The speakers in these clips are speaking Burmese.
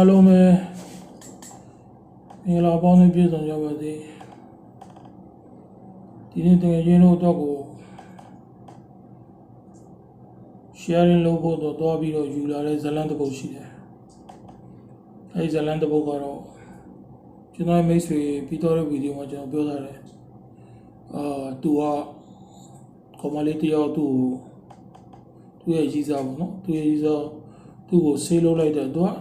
အားလုံးပဲမင်္ဂလာပေါင်းနဲ့ပြည့်စုံကြပါစေဒီနေ့တကယ်ချင်းတို့တော့ကို sharing လုပ်ဖို့တော့တွားပြီးတော့ယူလာတဲ့ဇလန်တစ်ပုဒ်ရှိတယ်အဲဒီဇလန်တစ်ပုဒ်ကတော့ကျွန်တော်ရဲ့မိတ်ဆွေပြီးတော့တဲ့ဗီဒီယိုမှာကျွန်တော်ပြောထားတယ်အာသူကကောမလေးတယောက်သူ့ကိုသူ့ရဲ့ရည်စားပေါ့နော်သူ့ရဲ့ရည်စားသူ့ကိုဆေးလုပ်လိုက်တဲ့အတွက်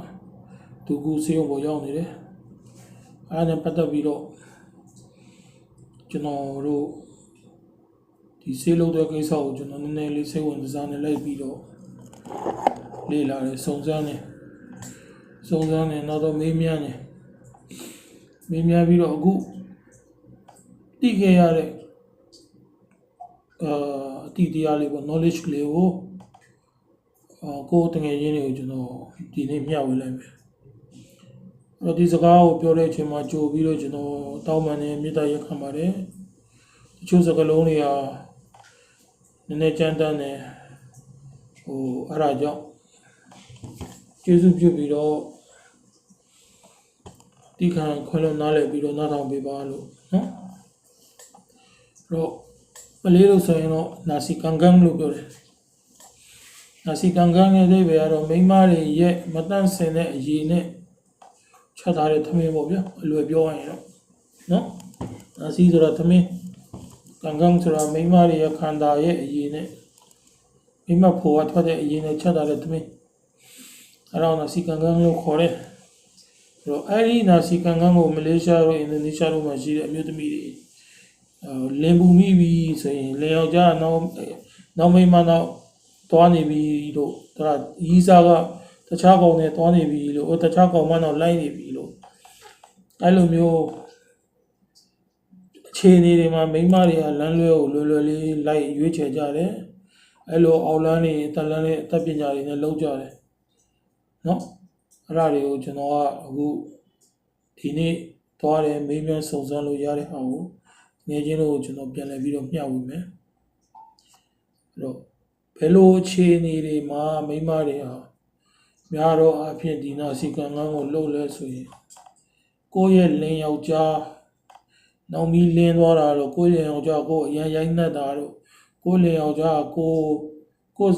သူကူဆေးရုံပေါ်ရောက်နေတယ်အားနဲ့ပတ်သက်ပြီးတော့ကျွန်တော်တို့ဒီဆေးလုပ်တဲ့ကိစ္စကိုကျွန်တော်နည်းနည်းလေးစိတ်ဝင်စားနေလိုက်ပြီးတော့လေ့လာတယ်စုံစမ်းတယ်စုံစမ်းတယ်နောက်တော့မေးမြန်းတယ်မေးမြန်းပြီးတော့အခုသိခဲ့ရတဲ့အာအတိတရားလေးပေါ့ knowledge လေးကိုအာကိုယ်တငယ်ချင်းတွေကိုကျွန်တော်ဒီနေ့မျှဝေလိုက်မယ်အဲ့ တော့ဒီစကားကိုပြောတဲ့အချိန်မှာကြိုပြီးတော့ကျွန်တော်တောင်းပန်နေမေတ္တာရက်ခံပါတယ်တချို့စကားလုံးတွေဟာနည်းနည်းကြမ်းတမ်းတယ်ဟိုအဲ့ဒါကြောင့်ကျေးဇူးပြုပြီးတော့ဒီခံခွင့်လို့နားလည်ပြီးတော့နားထောင်ပေးပါလို့နော်အဲ့တော့ပလေးလို့ဆိုရင်တော့နာစီကန်ကန်လို့ပြောတယ်နာစီကန်ကန်ရဲ့အဓိပ္ပာယ်ကတော့မိန်းမတွေရဲ့မတန့်စင်တဲ့အရေးနဲ့ ချက်ထားတဲ့သမင်းပေါ့ဗျာအလွယ်ပြောရရင်တော့နော်နာစီဆိုတာသမင်းကန်ကန်ဆိုတာမိန်းမတွေရဲ့ခန္ဓာရဲ့အရေးနဲ့မိန်းမဖို့ကထွက်တဲ့အရေးနဲ့ချက်ထားတဲ့သမင်းအဲ့တော့နာစီကန်ကန်လို့ခေါ်တယ်အဲ့တော့အဲ့ဒီနာစီကန်ကန်ကိုမလေးရှားတို့အင်ဒိုနီးရှားတို့မှာရှိတဲ့အမျိုးသမီးတွေအဲလင်ပူမိပြီဆိုရင်လင်ယောက်ျားနောက်နောက်မိန်းမနောက်သွားနေပြီလို့ဒါရီးစားက တခြားကောင်နဲ့သွားနေပြီလို့ဟိုတခြားကောင်မနောက်လိုက်နေပြီလို့အဲ့လိုမျိုးအခြေအနေတွေမှာမိန်းမတွေကလမ်းလွဲကိုလွယ်လွယ်လေးလိုက်ရွေးချယ်ကြတယ်အဲ့လိုအောက်လန်းတွေတက်လန်းတွေအသက်ပညာတွေနဲ့လောက်ကြတယ်နော်အဲ့ဒါတွေကိုကျွန်တော်ကအခုဒီနေ့သွားတယ်မေးမြန်းစုံစမ်းလို့ရတဲ့ဟာကိုငယ်ချင်းတို့ကိုကျွန်တော်ပြန်လည်ပြီးတော့မျှဝေမယ်အဲ့တော့ဘယ်လိုအခြေအနေတွေမှာမိန်းမတွေဟာ များတော့အဖြစ်ဒီနာစီကံကန်းကိုလှုပ်လဲဆိုရင်ကိုယ့်ရဲ့လင်းယောက်ျားနောက်မီလင်းသွားတာတော့ကိုယ့်ရဲ့ယောက်ျားကိုအရန်ရိုက်နှက်တာတော့ကိုယ့်လင်းယောက်ျားကိုကို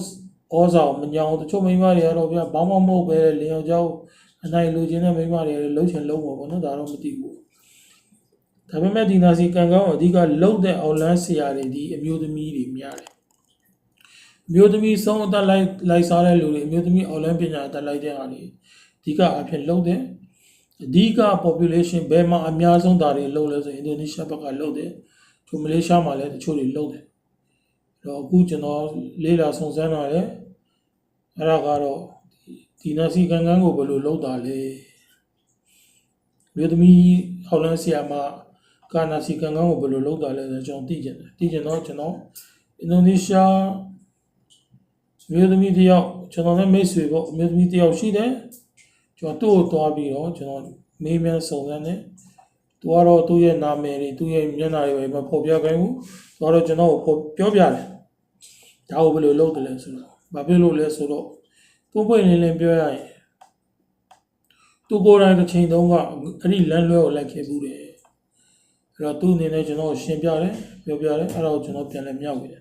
ဩဇာမညောင်းတချို့မိန်းမတွေကတော့ဗျဘာမှမဟုတ်ပဲလင်းယောက်ျားကိုအနိုင်လိုချင်တဲ့မိန်းမတွေလည်းလှုပ်ချင်လှုပ်မှာပေါ့နော်ဒါတော့မသိဘူးဒါပေမဲ့ဒီနာစီကံကောင်းအဓိကလှုပ်တဲ့အော်လန်းဆရာတွေဒီအမျိုးသမီးတွေများတယ်အ မျိုးသမီးဆုံးအသက်လိုက်လိုက်စားတဲ့လူတွေအမျိုးသမီးအော်လန်းပညာအသက်လိုက်တဲ့ဟာတွေအဓိကအဖြစ်လှုပ်တယ်အဓိက population ဘယ်မှာအများဆုံးဒါတွေလှုပ်လဲဆိုရင်အင်ဒိုနီးရှားဘက်ကလှုပ်တယ်သူမလေးရှားမှာလည်းတချို့တွေလှုပ်တယ်အဲ့တော့အခုကျွန်တော်လေးလာစုံစမ်းတာလေအဲ့ဒါကတော့ဒီနာစီကံကန်းကိုဘယ်လိုလှုပ်တာလဲမြို့သမီးအော်လန်းဆရာမကာနာစီကံကောင်းကိုဘယ်လိုလုပ်တာလဲဆိုတော့ကျွန်တော်သိကျင်တယ်သိကျင်တော့ကျွန်တော်အင်ဒိုနီးရှား မြို့သမီးတယောက်ကျွန်တော်လည်းမိတ်ဆွေပေါ့မြို့သမီးတယောက်ရှိတယ်ကျွန်တော်သူ့ကိုတွားပြီးတော့ကျွန်တော်မေးမြန်းစုံစမ်းတယ်သူကတော့သူ့ရဲ့နာမည်တွေသူ့ရဲ့မျက်နှာတွေပဲမဖော်ပြခိုင်းဘူးသူကတော့ကျွန်တော်ကိုပြောပြတယ်ဒါကိုဘယ်လိုလုပ်တယ်လဲဆိုတော့ဘာဖြစ်လို့လဲဆိုတော့သူ့ပွင့်လင်းလင်းပြောရရင်သူကိုယ်တိုင်တစ်ချိန်တုန်းကအဲ့ဒီလမ်းလွဲကိုလိုက်ခဲ့ဘူးတယ်အဲ့တော့သူ့အနေနဲ့ကျွန်တော်ရှင်းပြတယ်ပြောပြတယ်အဲ့ဒါကိုကျွန်တော်ပြန်လဲမြောက်ခဲ့တယ်။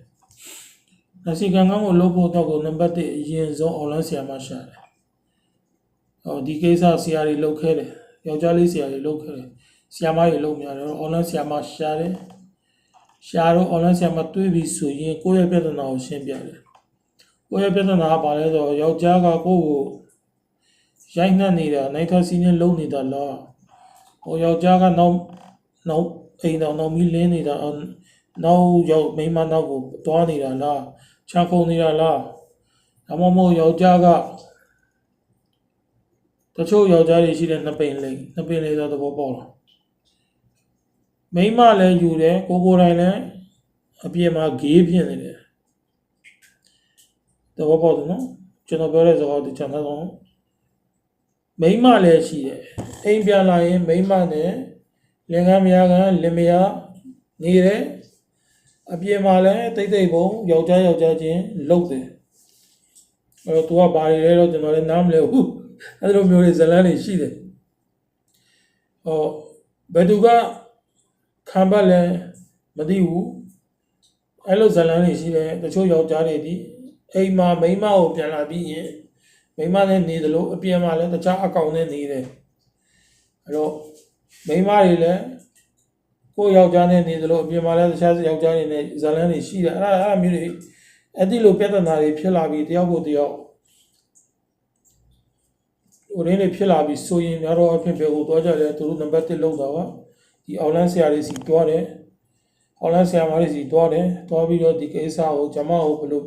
လက်စီကံကောင်းကိုလုပ်ဖို့တော့ကိုနံပါတ်1အရင်ဆုံးအွန်လိုင်းဆရာမရှာတယ်။ဟောဒီကိစ္စဆရာတွေလုပ်ခဲ့တယ်။ယောက်ျားလေးဆရာတွေလုပ်ခဲ့တယ်။ဆရာမတွေလုပ်များတယ်အွန်လိုင်းဆရာမရှာတယ်။ရှာတော့အွန်လိုင်းဆရာမတွေးပြီးဆိုရင်ကိုယ့်ရဲ့ပြဿနာကိုရှင်းပြတယ်။ကိုယ့်ရဲ့ပြဿနာကဘာလဲဆိုတော့ယောက်ျားကကိုယ့်ကိုရိုက်နှက်နေတာနိုင်ထစီနဲ့လုံနေတာလား။ဟိုယောက်ျားကနောက်နောက်အိမ်တော်နောက်မီးလင်းနေတာအော်နောက်ရောက်မိန်းမနောက်ကိုတွားနေတာလား ချာခုံနေတာလားဒါမှမဟုတ်ယောက်ျားကတချို့ယောက်ျားတွေရှိတဲ့နှစ်ပိန်လေးနှစ်ပိန်လေးဆိုသဘောပေါက်လားမိန်းမလည်းယူတယ်ကိုကိုယ်တိုင်လည်းအပြည့်မှာဂေးဖြစ်နေတယ်သဘောပေါက်တယ်နော်ကျွန်တော်ပြောတဲ့စကားကိုကျွန်တော်တော့မိန်းမလည်းရှိတယ်အိမ်ပြန်လာရင်မိန်းမနဲ့လင်္ကာမယားကလင်မယားနေတယ် အပြင်မှာလည်းတိတ်တိတ်ပုံယောက်ျားယောက်ျားချင်းလှုပ်တယ်အဲ့တော့ तू ကဘာတွေလဲတော့ကျွန်တော်လည်းနားမလဲဘူးအဲ့လိုမျိုးတွေဇလန်းတွေရှိတယ်ဟောဘယ်သူကခံပတ်လဲမသိဘူးအဲ့လိုဇလန်းတွေရှိတယ်တချို့ယောက်ျားတွေဒီအိမ်မှာမိန်းမကိုပြန်လာပြီးရင်မိန်းမနဲ့နေတယ်လို့အပြင်မှာလည်းတခြားအကောင်နဲ့နေတယ်အဲ့တော့မိန်းမတွေလည်း ကိုယ့်ယောက်ျားနဲ့နေတယ်လို့အပြင်မှာလည်းတခြားယောက်ျားတွေနဲ့ဇလန်းတွေရှိတယ်အဲ့ဒါအဲ့ဒါမျိုးတွေအဲ့ဒီလိုပြဿနာတွေဖြစ်လာပြီးတယောက်ကိုတယောက်ဟိုရင်းတွေဖြစ်လာပြီဆိုရင်များတော့အဖြစ်ပဲဟိုသွားကြတယ်သူတို့နံပါတ်1လောက်တာကဒီအောက်လန်းဆရာတွေစီတွားတယ်အောက်လန်းဆရာမတွေစီတွားတယ်တွားပြီးတော့ဒီကိစ္စကိုဂျမကိုဘယ်လို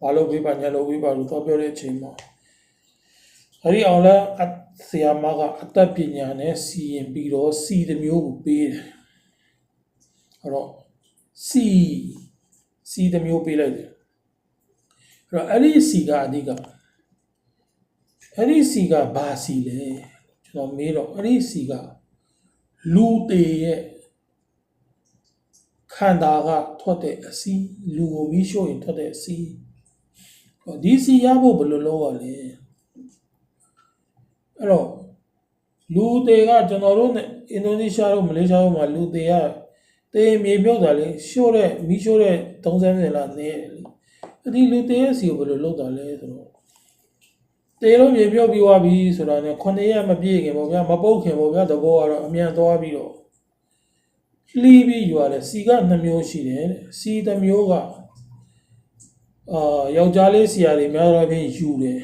ဘာလို့ပြပါညာလို့ပြပါလို့တွားပြောတဲ့အချိန်မှာအဲဒီအောက်လန်းအဆရာမကအတတ်ပညာနဲ့စီရင်ပြီးတော့စီတစ်မျိုးကိုပေးတယ် အဲ့တော့စီစီတစ်မျိုးပေးလိုက်တယ်အဲ့တော့အဲ့ဒီစီကအဓိကအဲ့ဒီစီကဘာစီလဲကျွန်တော်မေးတော့အဲ့ဒီစီကလူတေရဲ့ခန္ဓာကထွက်တဲ့အစီလူကိုမီးရှို့ရင်ထွက်တဲ့အစီဟောဒီစီရဖို့ဘယ်လိုလုပ်ရလဲအဲ့တော့လူတေကကျွန်တော်တို့နဲ့အင်ဒိုနီးရှားတို့မလေးရှားတို့မှာလူတေက တေမြေမြုပ်တာလေရှို့တဲ့မီးရှို့တဲ့30လားနေတယ်လေအဲ့ဒီလူတေရဲ့စီကိုဘယ်လိုလုပ်တာလဲဆိုတော့တေလုံးမြေပြုတ်ပြီးသွားပြီဆိုတာနဲ့ခုနှစ်ရက်မပြည့်ခင်ပေါ့ဗျာမပုတ်ခင်ပေါ့ဗျာသဘောကတော့အမြန်သွားပြီးတော့လှီးပြီးယူရတယ်စီက2မျိုးရှိတယ်တဲ့စီတစ်မျိုးကအာယောက်ျားလေးဆရာတွေများတော့ဖြင့်ယူတယ်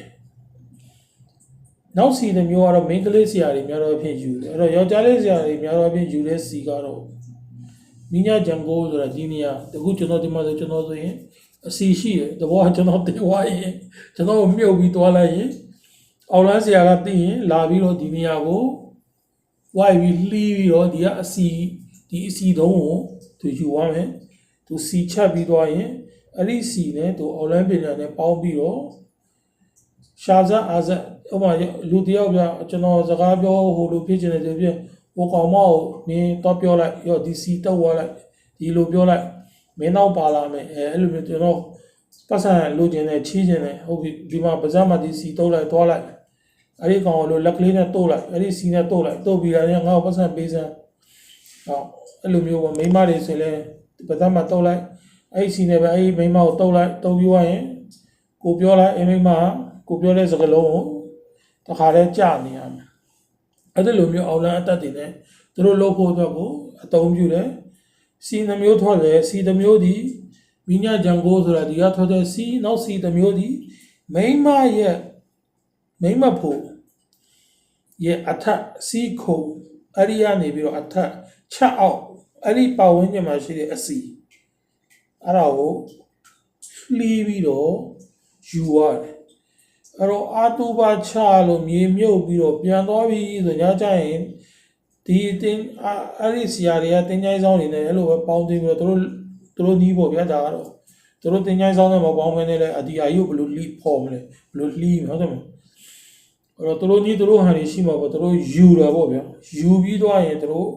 နောက်စီတစ်မျိုးကတော့မိန်းကလေးဆရာတွေများတော့ဖြင့်ယူတယ်အဲ့တော့ယောက်ျားလေးဆရာတွေများတော့ဖြင့်ယူတဲ့စီကတော့ မိညာဂျန်ကိုဆိုတာဒီနေရာတခုကျွန်တော်ဒီမှာဆိုကျွန်တော်ဆိုရင်အစီရှိတယ်တဘောကကျွန်တော်တင်သွားရင်ကျွန်တော်ကိုမြုပ်ပြီးသွားလိုက်ရင်အောက်လန်းဆရာကသိရင်လာပြီးတော့ဒီနေရာကိုဝိုက်ပြီးလှီးပြီးတော့ဒီကအစီဒီအစီတုံးကိုသူယူသွားမယ်သူစီချက်ပြီးသွားရင်အဲ့ဒီစီနဲ့သူအောက်လန်းပညာနဲ့ပေါင်းပြီးတော့ရှာဇတ်အာဇတ်ဥပမာလူတယောက်ပြကျွန်တော်စကားပြောဟိုလိုဖြစ်ချင်တယ်ဆိုပြ ဟိုကောင်မကိုနင်းတော့ပြောလိုက်ရောဒီစီတော့ဝါလိုက်ဒီလိုပြောလိုက်မင်းတော့ပါလာမယ်အဲအဲ့လိုမျိုးကျွန်တော်ပတ်စံလိုချင်တယ်ချီးချင်တယ်ဟုတ်ပြီဒီမှာပါဇက်မှာဒီစီတော့လိုက်သွားလိုက်အဲ့ဒီကောင်ကိုလို့လက်ကလေးနဲ့တုတ်လိုက်အဲ့ဒီစီနဲ့တုတ်လိုက်တုတ်ပြီးတာနဲ့ငါ့ကိုပတ်စံပေးစမ်းဟောအဲ့လိုမျိုးပေါ့မိန်းမတွေဆိုရင်လည်းပတ်သက်မှာတုတ်လိုက်အဲ့ဒီစီနဲ့ပဲအဲ့ဒီမိန်းမကိုတုတ်လိုက်တုတ်ပြီးသွားရင်ကိုပြောလိုက်အဲ့မိန်းမကကိုပြောတဲ့စကားလုံးကိုတခါတည်းကြာနေရမယ် အဲ့ဒီလိုမျိုးအောက်လန်းအတက်တွေနဲ့သူတို့လုပ်ဖို့အတွက်ကိုအသုံးပြုတယ်စီနှမျိုးထွက်တယ်စီတစ်မျိုးဒီမိညာဂျန်ကိုဆိုတာဒီကထွက်တဲ့စီနောက်စီတစ်မျိုးဒီမိန်းမရဲ့မိမ့်မဖို့ရဲ့အထက်စီးခုံအဲ့ဒီကနေပြီးတော့အထက်ချက်အောက်အဲ့ဒီပတ်ဝန်းကျင်မှာရှိတဲ့အစီအဲ့ဒါကိုလှီးပြီးတော့ယူရတယ် အဲ့တော့အာတူပါချလို့မြေမြုပ်ပြီးတော့ပြန်သွားပြီဆိုညကျရင်ဒီတင်အာအဲ့ဒီဆရာတွေကတင်ချိုင်းဆောင်နေတယ်အဲ့လိုပဲပေါင်းသိပြီးတော့သူတို့သူတို့နီးပေါ့ဗျာဒါကတော့သူတို့တင်ချိုင်းဆောင်နဲ့မပေါင်းမနေလဲအဒီအာယုဘယ်လိုလှီးဖော်မလဲဘယ်လိုလှီးမဟုတ်တယ်မလားအဲ့တော့သူတို့ကြီးသူတို့ဟန်တွေရှိမှာပေါ့သူတို့ယူတာပေါ့ဗျာယူပြီးသွားရင်သူတို့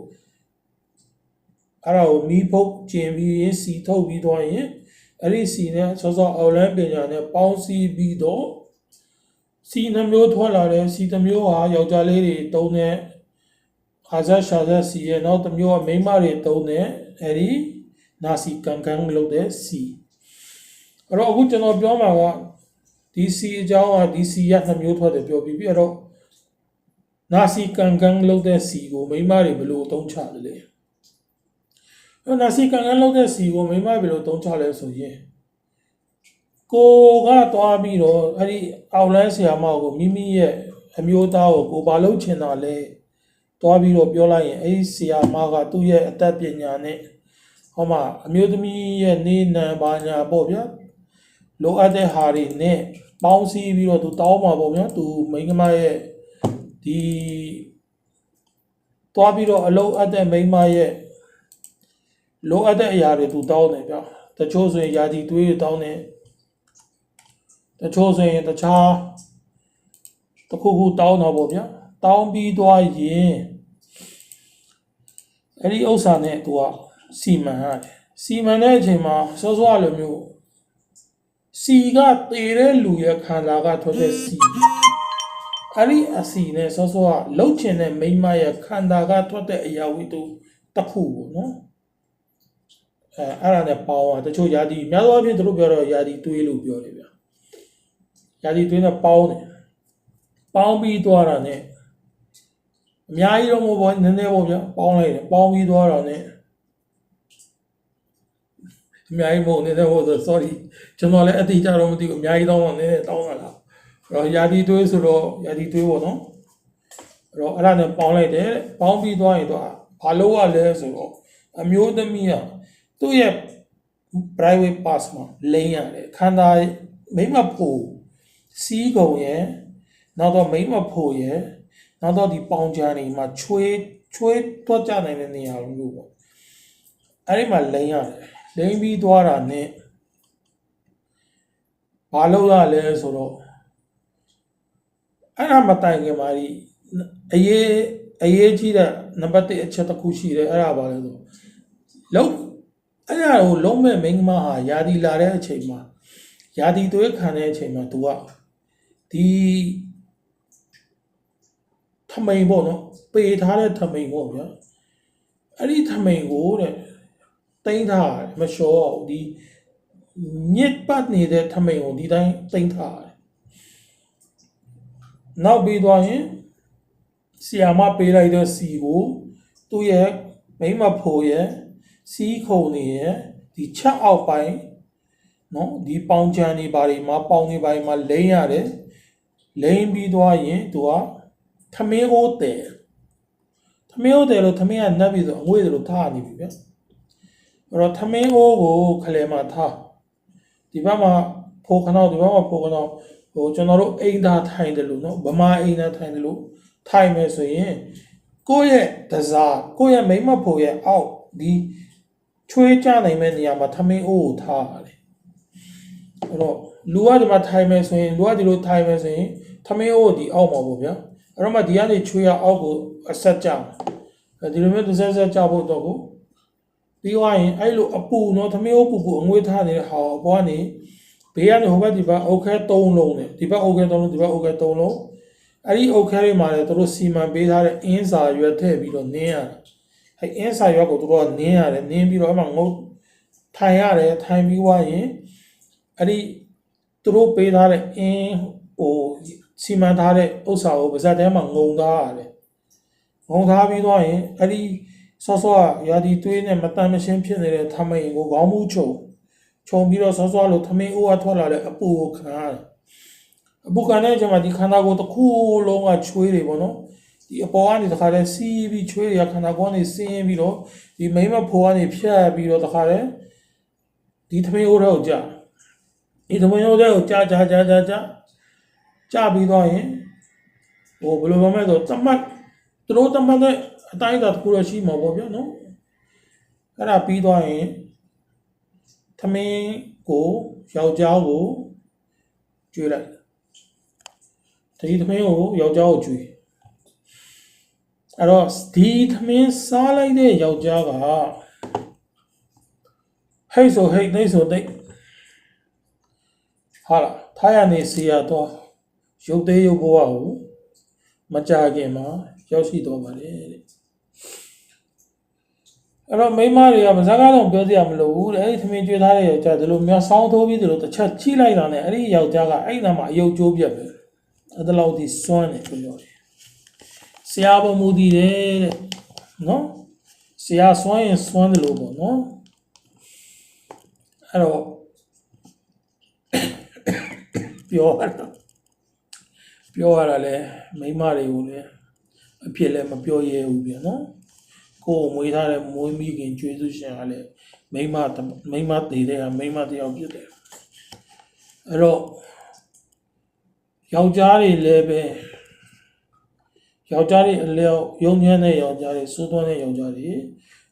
အဲ့ဒါကိုမီးဖုတ်ကျင်ပြီးရင်စီထုတ်ပြီးသွားရင်အဲ့ဒီစီနဲ့စောစောအော်လန်းပညာနဲ့ပေါင်းစည်းပြီးတော့ စီနှမျိုးထွက်လာတယ်စီတစ်မျိုးဟာယောက်ျားလေးတွေတုံးတဲ့အာဇာရှာဇာစီရဲ့နောက်တစ်မျိုးကမိန်းမတွေတုံးတဲ့အဲ့ဒီနာစီကန်ကန်လုပ်တဲ့စီအဲ့တော့အခုကျွန်တော်ပြောမှာကဒီစီအကြောင်းကဒီစီရနှစ်မျိုးထွက်တယ်ပြောပြီးပြီးတော့နာစီကန်ကန်လုပ်တဲ့စီကိုမိန်းမတွေဘယ်လိုအသုံးချလဲလဲအဲ့နာစီကန်ကန်လုပ်တဲ့စီကိုမိန်းမဘယ်လိုအသုံးချလဲဆိုရင် ကိုကသွားပြီးတော့အဲ့ဒီအောက်လန်းဆရာမကိုမိမိရဲ့အမျိုးသားကိုကိုဘာလုပ်ချင်တာလဲသွားပြီးတော့ပြောလိုက်ရင်အဲ့ဒီဆရာမကသူ့ရဲ့အတတ်ပညာနဲ့ဟောမှာအမျိုးသမီးရဲ့နေနံပါညာပေါ့ဗျာလိုအပ်တဲ့ဟာတွေနဲ့ပေါင်းစည်းပြီးတော့သူတောင်းမှာပေါ့ဗျာသူမိန်းကမရဲ့ဒီတွားပြီးတော့အလုံးအပ်တဲ့မိန်းမရဲ့လိုအပ်တဲ့အရာတွေသူတောင်းတယ်ဗျာတချို့ဆိုရင်ယာတီသွေးတွေတောင်းတယ် တချို့ဆိုရင်တခြားတစ်ခုခုတောင်းတော့ပေါ့ဗျာတောင်းပြီးသွားရင်အဲ့ဒီဥစ္စာနဲ့သူကစီမံရတယ်စီမံတဲ့အချိန်မှာစောစောလိုမျိုးစီကတေတဲ့လူရဲ့ခန္ဓာကထွက်တဲ့စီအဲ့ဒီအစီနဲ့စောစောကလှုပ်ချင်တဲ့မိန်းမရဲ့ခန္ဓာကထွက်တဲ့အရာဝတ္ထုတစ်ခုပေါ့နော်အဲအဲ့ဒါနဲ့ပေါင်းอ่ะတချို့ယာတီများသောအားဖြင့်သူတို့ပြောတော့ယာတီတွေးလို့ပြောတယ် ဗျာယာတီတွေးနဲ့ပေါင်းတယ်ပေါင်းပြီးသွားတာနဲ့အများကြီးတော့မဟုတ်ပါဘူးနည်းနည်းပေါ့ဗျာပေါင်းလိုက်တယ်ပေါင်းပြီးသွားတာနဲ့အများကြီးမဟုတ်နည်းနည်းဟုတ်ဆို sorry ကျွန်တော်လည်းအတိအကျတော့မသိဘူးအများကြီးတော့နည်းနည်းတောင်းတာလားအဲ့တော့ယာတီတွေးဆိုတော့ယာတီတွေးပေါ့နော်အဲ့တော့အဲ့ဒါနဲ့ပေါင်းလိုက်တယ်ပေါင်းပြီးသွားရင်တော့ဘာလို့ရလဲဆိုတော့အမျိုးသမီးကသူ့ရဲ့ private pass မှာလိမ့်ရတယ်ခန္ဓာမိမဖို့ စီးကုန်ရဲ့နောက်တော့မိမဖို့ရဲ့နောက်တော့ဒီပေါင်ချာနေမှာချွေးချွေးတော့ကြနိုင်တဲ့နေရာမျိုးပေါ့အဲ့ဒီမှာလိမ့်ရတယ်လိမ့်ပြီးသွားတာနဲ့ဘာလို့ရလဲဆိုတော့အဲ့ဒါမတိုင်ခင်မှာဒီအရေးအရေးကြီးတဲ့နံပါတ်1အချက်တစ်ခုရှိတယ်အဲ့ဒါဘာလဲဆိုလုံးအဲ့ဒါကိုလုံးမဲ့မိန်းမဟာယာဒီလာတဲ့အချိန်မှာယာဒီသွေးခံတဲ့အချိန်မှာ तू က ဒီထမိန်ပေါ့နော်ပေထားတဲ့ထမိန်ပေါ့ဗျာအဲ့ဒီထမိန်ကိုတဲ့တိမ့်ထားတယ်မလျှော့အောင်ဒီညစ်ပတ်နေတဲ့ထမိန်ကိုဒီတိုင်းတိမ့်ထားတယ်နောက်ပြီးသွားရင်ဆီယာမပေးလိုက်တဲ့စီကိုသူ့ရဲ့မိမဖိုရဲ့စီးခုံနေရဲ့ဒီချက်အောက်ပိုင်းနော်ဒီပေါင်ချန်နေပါတွေမှာပေါင်နေပါတွေမှာလိမ့်ရတယ် လိမ့်ပြီးသွားရင်သူကထမင်းကိုတဲထမင်းကိုတဲလို့ထမင်းကနှက်ပြီးဆိုအငွေ့လိုထားနေပြီဗျအဲ့တော့ထမင်းကိုကိုခလဲမှာထားဒီဘက်မှာဖိုခနောက်ဒီဘက်မှာဖိုခနောက်ဟိုကျွန်တော်တို့အိမ်သားထိုင်တယ်လို့နော်ဗမာအိမ်သားထိုင်တယ်လို့ထိုင်မယ်ဆိုရင်ကိုယ့်ရဲ့တစားကိုယ့်ရဲ့မိမဖို့ရဲ့အောက်ဒီချွေးကြနိုင်မဲ့နေရာမှာထမင်းအိုးကိုထားရတယ်အဲ့တော့ လူကဒီမှာထိုင်မယ်ဆိုရင်လူကဒီလိုထိုင်မယ်ဆိုရင်ထမင်းအိုးကိုဒီအောက်မှာပေါ့ဗျာအဲ့တော့မှဒီကနေချွေးရအောက်ကိုအဆက်ကြမှာအဲဒီလိုမျိုးတစ်ဆက်ဆက်ကြဖို့တော့ကိုပြီးသွားရင်အဲ့လိုအပူနော်ထမင်းအိုးပူပူအငွေးထားနေတဲ့ဟာအပေါ်ကနေဘေးကနေဟိုဘက်ဒီဘက်အုတ်ခဲ၃လုံးနဲ့ဒီဘက်အုတ်ခဲ၃လုံးဒီဘက်အုတ်ခဲ၃လုံးအဲ့ဒီအုတ်ခဲတွေမှာလည်းသူတို့စီမံပေးထားတဲ့အင်းစာရွက်ထည့်ပြီးတော့နင်းရတယ်အဲ့အင်းစာရွက်ကိုသူတို့ကနင်းရတယ်နင်းပြီးတော့အဲ့မှာငုတ်ထိုင်ရတယ်ထိုင်ပြီးွားရင်အဲ့ဒီ သူတို့ပေးထားတဲ့အင်းဟိုစီမံထားတဲ့ဥစ္စာကိုပါဇက်ထဲမှာငုံထားရတယ်ငုံထားပြီးသွားရင်အဲ့ဒီဆော့ဆော့ရာဒီသွေးနဲ့မတန်မရှင်းဖြစ်နေတဲ့ထမိန်ကိုခေါင်းမူးချုံခြုံပြီးတော့ဆော့ဆော့လို့ထမင်းအိုးကထွက်လာတဲ့အပူကိုခံရတယ်အပူခံတဲ့အချိန်မှာဒီခန္ဓာကိုယ်တစ်ခုလုံးကချွေးတွေပေါ့နော်ဒီအပေါ်ကနေတခါတည်းစီးပြီးချွေးတွေကခန္ဓာကိုယ်ကနေဆင်းပြီးတော့ဒီမိမဖိုးကနေဖြတ်ပြီးတော့တခါတည်းဒီထမင်းအိုးထဲကိုကြာ ဒီထမင်းအိုးထဲကိုကြာကြာကြာကြာကြာကြာပြီးတော့ရင်ဟိုဘယ်လိုမှမဆိုတမတ်သူတို့တမတ်တဲ့အတိုင်းအတာတစ်ခုတော့ရှိမှာပေါ့ဗျာနော်အဲ့ဒါပြီးသွားရင်သမင်းကိုယောက်ျားကိုကျွေးလိုက်ဒီသမင်းကိုယောက်ျားကိုကျွေးအဲ့တော့ဒီသမင်းစားလိုက်တဲ့ယောက်ျားကဟိတ်ဆိုဟိတ်နှိတ်ဆိုနှိတ် ဟာလားထားရနေစီရတော့ရုပ်သေးရုပ်ဘဝကိုမကြခင်မှာရောက်ရှိတော့ပါတယ်တဲ့အဲ့တော့မိန်းမတွေကမစကားတော့ပြောစရာမလိုဘူးတဲ့အဲ့ဒီသမင်ကျွေးထားတဲ့ယောက်ျားဒီလိုမျိုးဆောင်းထိုးပြီးဒီလိုတစ်ချက်ချိလိုက်တာနဲ့အဲ့ဒီယောက်ျားကအဲ့ဒီနားမှာအယုတ်ကျိုးပြက်ပဲအဲ့ဒါလောက်ဒီစွမ်းတယ်ပြောရတယ်ဆရာဘမူတည်တယ်တဲ့နော်ဆရာစွမ်းရင်စွမ်းတယ်လို့ပေါ့နော်အဲ့တော့ ပြောရတာပြောရတာလဲမိန်းမတွေကိုလည်းအဖြစ်လည်းမပြောရဲဘူးပြန်နော်ကိုယ်မွေးထားတဲ့မွေးမိခင်ကျွေးစုရှင်ကလည်းမိမမိမတည်တဲ့ကမိမတယောက်ဖြစ်တယ်အဲ့တော့ယောက်ျားတွေလည်းပဲယောက်ျားတွေအလျောက်ယုံညံ့တဲ့ယောက်ျားတွေစိုးသွမ်းတဲ့ယောက်ျားတွေ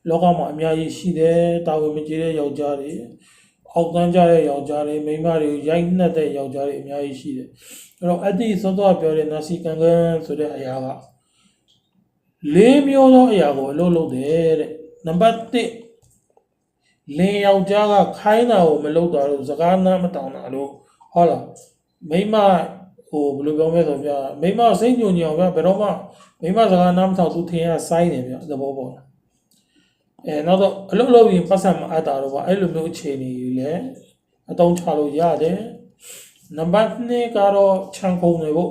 လောကမှာအများကြီးရှိတယ်တာဝန်မကျေတဲ့ယောက်ျားတွေ အောက်တန်းကြတဲ့ယောက်ျားတွေမိန်းမတွေရိုက်နှက်တဲ့ယောက်ျားတွေအများကြီးရှိတယ်အဲ့တော့အတိစောစောပြောတဲ့နာစီကံကံဆိုတဲ့အရာကလေးမျိုးသောအရာကိုအလုပ်လုပ်တယ်တဲ့နံပါတ်1လင်ယောက်ျားကခိုင်းတာကိုမလုပ်တာလို့စကားနားမတောင်းတာလို့ဟုတ်လားမိမဟဟိုဘယ်လိုပြောမလဲဆိုတော့ဗျာမိမစိတ်ညွညင်အောင်ဗျာဘယ်တော့မှမိမစကားနားမထောင်သူထင်ရစိုင်းနေဗျာသဘောပေါက်လား အဲနောက်တော့အလုပ်လုပ်ရင်ပတ်စံမအပ်တာတော့ဗျာအဲ့လိုမျိုးအခြေအနေတွေလည်းအတုံးချလို့ရတယ်နံပါတ်2ကတော့ခြံခုံတွေပေါ့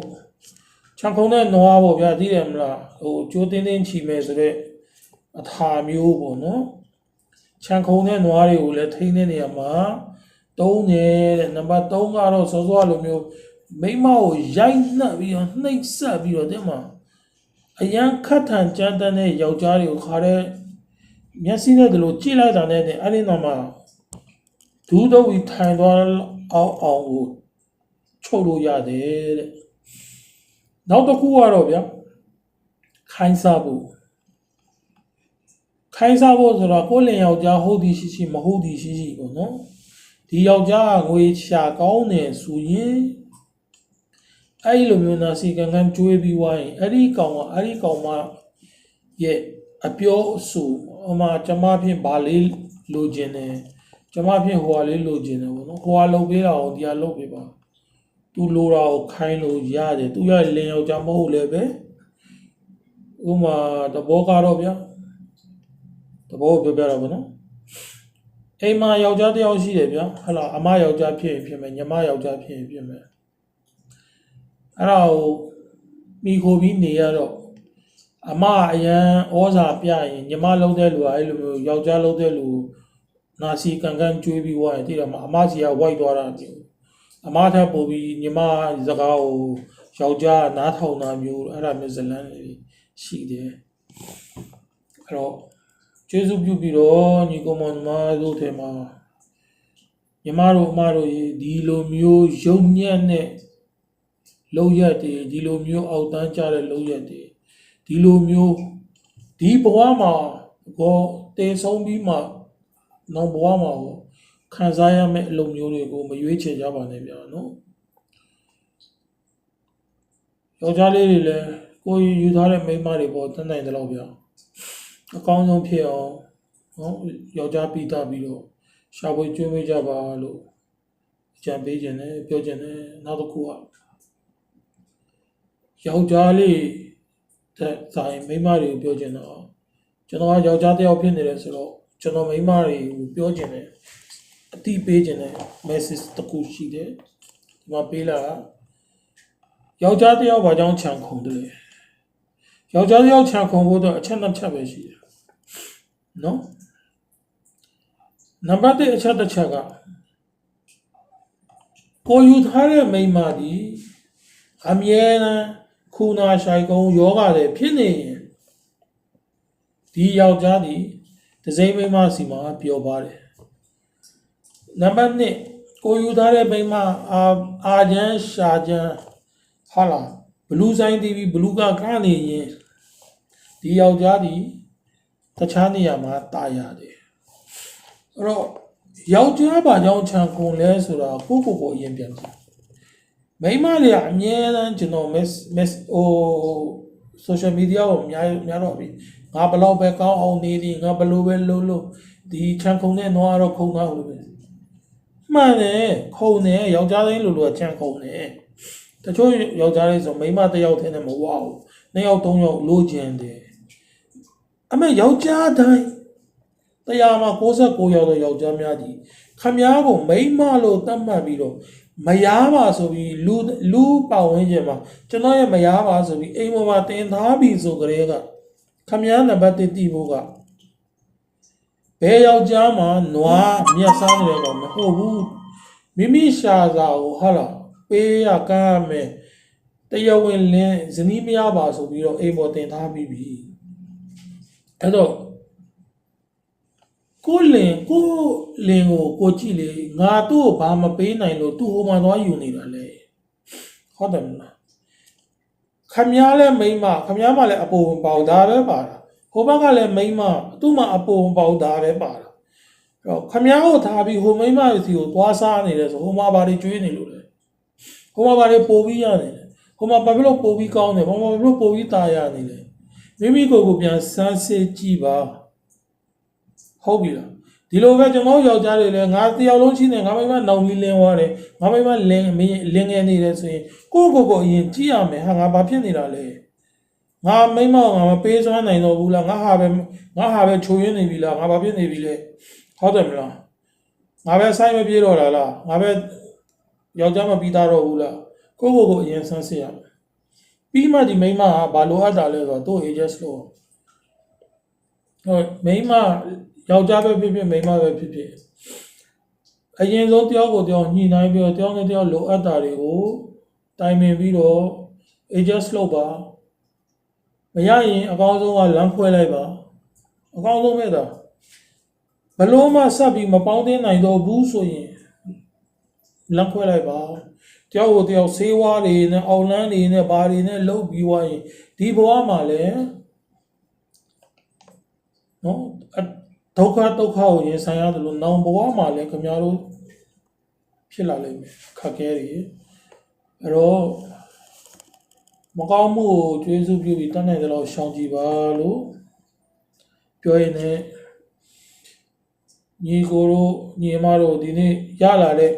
ခြံခုံတဲ့နွားပေါ့ဗျာသိတယ်မလားဟိုကျိုးတင်းတင်းချီမယ်ဆိုတော့အထာမျိုးပေါ့နော်ခြံခုံတဲ့နွားတွေကိုလည်းထိန်းတဲ့နေရာမှာတုံးတယ်တဲ့နံပါတ်3ကတော့စောစောလိုမျိုးမိမကိုရိုက်နှက်ပြီးတော့နှိပ်စက်ပြီးတော့တဲ့မှာအရန်ခတ်ထန်ကြမ်းတမ်းတဲ့ယောက်ျားတွေကိုခါတဲ့ မျက်စိနဲ့တလို့ကြည့်လိုက်တာနဲ့တဲ့အဲ့ဒီတော့မှဒူးတော့ပြီးထိုင်သွားအောင်အောင်ကိုချုပ်လို့ရတယ်တဲ့နောက်တစ်ခုကတော့ဗျာခိုင်းစားဖို့ခိုင်းစားဖို့ဆိုတော့ကိုယ်လင်ယောက်ျားဟုတ်သည်ရှိရှိမဟုတ်သည်ရှိရှိပေါ့နော်ဒီယောက်ျားကငွေရှာကောင်းတယ်ဆိုရင်အဲ့ဒီလိုမျိုးနာစီကန်ကန်ကျွေးပြီးွားရင်အဲ့ဒီကောင်ကအဲ့ဒီကောင်မရဲ့အပြောအဆို ဟိုမှာကျမဖြင့်ဗာလေးလိုချင်တယ်ကျမဖြင့်ဟိုဟာလေးလိုချင်တယ်ပေါ့နော်ဟိုဟာလုပ်ပေးတာကိုဒီဟာလုပ်ပေးပါသူလိုတာကိုခိုင်းလို့ရတယ်သူရလင်ယောက်ျားမဟုတ်လည်းပဲဥမာတဘောကတော့ဗျာတဘောကိုပြောပြတော့ဗောနော်အိမ်မှာယောက်ျားတစ်ယောက်ရှိတယ်ဗျာဟဟလာအမယောက်ျားဖြစ်ရင်ဖြစ်မယ်ညီမယောက်ျားဖြစ်ရင်ဖြစ်မယ်အဲ့ဒါကိုမိခိုပြီးနေရတော့ အမအရန်ဩဇာပြရင်ညီမလုံးတဲ့လူကအဲ့လိုမျိုးယောက်ျားလုံးတဲ့လူနာစီကန်ကန်ကျွေးပြီးွားရင်တိတော့မှအမစီကဝိုက်သွားတာမျိုးအမထပ်ပို့ပြီးညီမစကားကိုယောက်ျားနားထောင်တာမျိုးအဲ့ဒါမျိုးဇလန်းလေးရှိတယ်အဲ့တော့ကျေးဇူးပြုပြီးတော့ညီကောင်မမတို့ထဲမှာညီမတို့အမတို့ရေဒီလိုမျိုးယုံညံ့တဲ့လောက်ရက်တွေဒီလိုမျိုးအောက်တန်းကြတဲ့လောက်ရက်တွေ ဒီလိုမျိုးဒီဘဝမှာကိုတေဆုံးပြီးမှနောက်ဘဝမှာကိုခံစားရမယ့်အလုပ်မျိုးတွေကိုမရွေးချယ်ကြပါနဲ့ဗျာနော်ယောက်ျားလေးတွေလည်းကိုယ်ယူထားတဲ့မိန်းမတွေပေါ်တန်းနိုင်တယ်လို့ဗျာအကောင်းဆုံးဖြစ်အောင်နော်ယောက်ျားပြီးသားပြီးတော့ရှာဖွေကျွေးမွေးကြပါလို့အကြံပေးခြင်းနဲ့ပြောခြင်းနဲ့နောက်တစ်ခုကယောက်ျားလေး တဲ့ဆိုင်မိန်းမတွေကိုပြောချင်တော့ကျွန်တော်ကယောက်ျားတစ်ယောက်ဖြစ်နေတယ်ဆိုတော့ကျွန်တော်မိန်းမတွေကိုပြောချင်တယ်အတိပေးချင်တယ် message တစ်ခုရှိတယ်ဒီမှာပေးလာတာယောက်ျားတစ်ယောက်ဘာကြောင့်ခြံခုံတယ်လဲယောက်ျားတစ်ယောက်ခြံခုံဖို့တော့အချက်နှစ်ချက်ပဲရှိတယ်နော်နံပါတ်1အချက်တစ်ချက်ကကိုယူထားတဲ့မိန်းမဒီအမြဲတမ်း ခုနာရှိုင်ကုန်းယောဂတွေဖြစ်နေရင်ဒီယောက်ျားဒီဒစိမ့်မိန်းမစီမှာပြောပါတယ်နံပါတ်1ကိုယူထားတဲ့မိန်းမအာအာချမ်းရှာချမ်းဟာလာဘလူးဆိုင်တီဗီဘလူးကကနေရင်ဒီယောက်ျားဒီတခြားနေရာမှာတာရတယ်အဲ့တော့ယောက်ျားဘာကြောင့်ခြံကုန်လဲဆိုတာကိုယ့်ကိုယ်ကိုအရင်ပြန်ကြည့် မိန်းမတွေကအမြဲတမ်းကျွန်တော် miss miss ဟို social media ကိုအများများတော့ပြီငါဘလောက်ပဲကောင်းအောင်နေသည်ငါဘလို့ပဲလုပ်လို့ဒီချန်ခုံနဲ့နွားတော့ခုံသားလို့ပဲမှန်တယ်ခုံတယ်ယောက်ျားတိုင်းလိုလိုကချန်ခုံတယ်တချို့ယောက်ျားလေးဆိုမိန်းမတစ်ယောက်တည်းနဲ့မဝဘူးနှစ်ယောက်သုံးယောက်လိုချင်တယ်အမေယောက်ျားတိုင်းတရားမှာ69ယောက်တော့ယောက်ျားများသည်ခမားကိုမိန်းမလို့သတ်မှတ်ပြီးတော့ မယားပါဆိုပြီးလူလူပတ်ဝန်းကျင်မှာကျွန်တော်ရဲ့မယားပါဆိုပြီးအိမ်ပေါ်မှာတင်ထားပြီဆိုကြတဲ့ကခမည်းနံပါတ်1တိဖို့ကဘယ်ယောက်ျားမှနွားမြတ်စားနေတယ်ကောင်မဟုတ်ဘူးမိမိရှာစာကိုဟာလာပေးရကမ်းရမယ်တရားဝင်လင်းဇနီးမရပါဆိုပြီးတော့အိမ်ပေါ်တင်ထားပြီးပြီအဲ့တော့ ကိုလင်ကိုလင်ကိုကိုကြည့်လေငါသူ့ကိုဘာမပေးနိုင်လို့သူ့ဟိုမှာသွားယူနေတာလေဟုတ်တယ်မလားခမည်းလဲမိန်းမခမည်းမလည်းအပေါ်ပေါက်သားပဲပါတာဟိုဘက်ကလည်းမိန်းမသူ့မှာအပေါ်ပေါက်သားပဲပါတာအဲ့တော့ခမည်းကိုထားပြီးဟိုမိန်းမစီကိုသွားစားနေတယ်ဆိုဟိုမှာဘာတွေကျွေးနေလို့လဲဟိုမှာဘာတွေပို့ပြီးရနေလဲဟိုမှာဘာဖြစ်လို့ပို့ပြီးကောင်းတယ်ဟိုမှာဘာဖြစ်လို့ပို့ပြီးตายရနေလဲမိမိကိုယ်ကိုပြန်စမ်းစစ်ကြည့်ပါ ဟုတ်ပြီလားဒဒီလိုပဲကျွန်တော်ယောက်ျားတွေလည်းငါတယောက်လုံးရှိနေငါမိမနောင်မီလင်းသွားတယ်ငါမိမလင်းမင်းလင်းငယ်နေတယ်ဆိုရင်ကိုယ့်ကိုယ်ကိုအရင်ကြည့်ရမယ်ဟာငါဘာဖြစ်နေတာလဲငါမိမငါမပေးစွမ်းနိုင်တော့ဘူးလားငါဟာပဲငါဟာပဲချိုရင်းနေပြီလားငါဘာဖြစ်နေပြီလဲဟုတ်တယ်မလားငါပဲဆိုင်မပြေတော့တာလားငါပဲယောက်ျားမပြီးသားတော့ဘူးလားကိုယ့်ကိုယ်ကိုအရင်ဆန်းစစ်ရမယ်ပြီးမှဒီမိမကဘာလိုအပ်တာလဲဆိုတော့သူ့ ages လို့ဟုတ်မိန်းမ ယောက်ျားပဲဖြစ်ဖြစ်မိန်းမပဲဖြစ်ဖြစ်အရင်ဆုံးတယောက်ကိုတယောက်ညှိနှိုင်းပြီးတော့တယောက်နဲ့တယောက်လိုအပ်တာတွေကိုတိုင်ပင်ပြီးတော့ adjust လုပ်ပါမရရင်အကောင်းဆုံးကလမ်းခွဲလိုက်ပါအကောင်းဆုံးပဲဒါဘလို့မှဆက်ပြီးမပေါင်းသိနိုင်တော့ဘူးဆိုရင်လမ်းခွဲလိုက်ပါတယောက်ကိုတယောက်ဆေးဝါးတွေနဲ့အောက်လန်းတွေနဲ့ဘာတွေနဲ့လှုပ်ပြီးွားရင်ဒီဘဝမှာလည်းနော်အ ဒုက္ခဒုက္ခကိုရင်ဆိုင်ရတယ်လို့နောင်ဘဝမှာလည်းခင်ဗျားတို့ဖြစ်လာလိမ့်မယ်ခက်ခဲတွေအဲ့တော့မကောင်းမှုကိုကျွေးစုပြုပြီးတတ်နိုင်တဲ့လောက်ရှောင်ကြည်ပါလို့ပြောရင်လည်းညီကိုတို့ညီမတို့ဒီနေ့ရလာတဲ့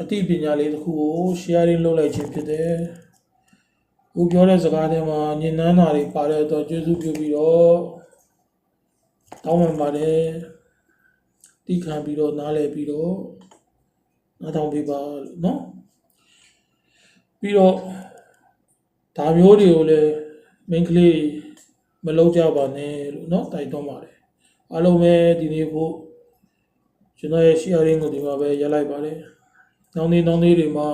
အသိပညာလေးတစ်ခုကို sharing လုပ်လိုက်ခြင်းဖြစ်တယ်။ကိုပြောတဲ့စကားတွေမှာညဉ့်နှမ်းတာတွေပါတဲ့အတွက်ကျေးဇူးပြုပြီးတော့ တောင်းပန်ပါတယ်တိခံပြီးတော့နားလည်ပြီးတော့နားထောင်ပေးပါလို့နော်ပြီးတော့ဒါမျိုးတွေကိုလည်းမင်းကလေးမလုပ်ကြပါနဲ့လို့နော်တိုက်တွန်းပါတယ်အားလုံးပဲဒီနေ့ဖို့ကျွန်တော်ရဲ့ sharing ကိုဒီမှာပဲရပ်လိုက်ပါတယ်နောက်နေ့နောက်နေ့တွေမှာ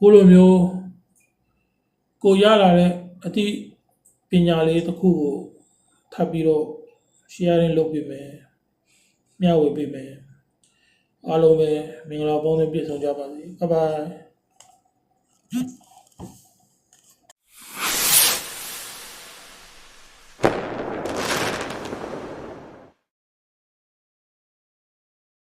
ကိုလိုမျိုးကိုရလာတဲ့အတိပညာလေးတစ်ခုကို ထပ်ပြီးတော့ sharing လုပ်ပေးမယ်မျှဝေပေးမယ်အားလုံးပဲမင်္ဂလာပေါင်းနဲ့ပြည့်စုံကြပါစေ bye bye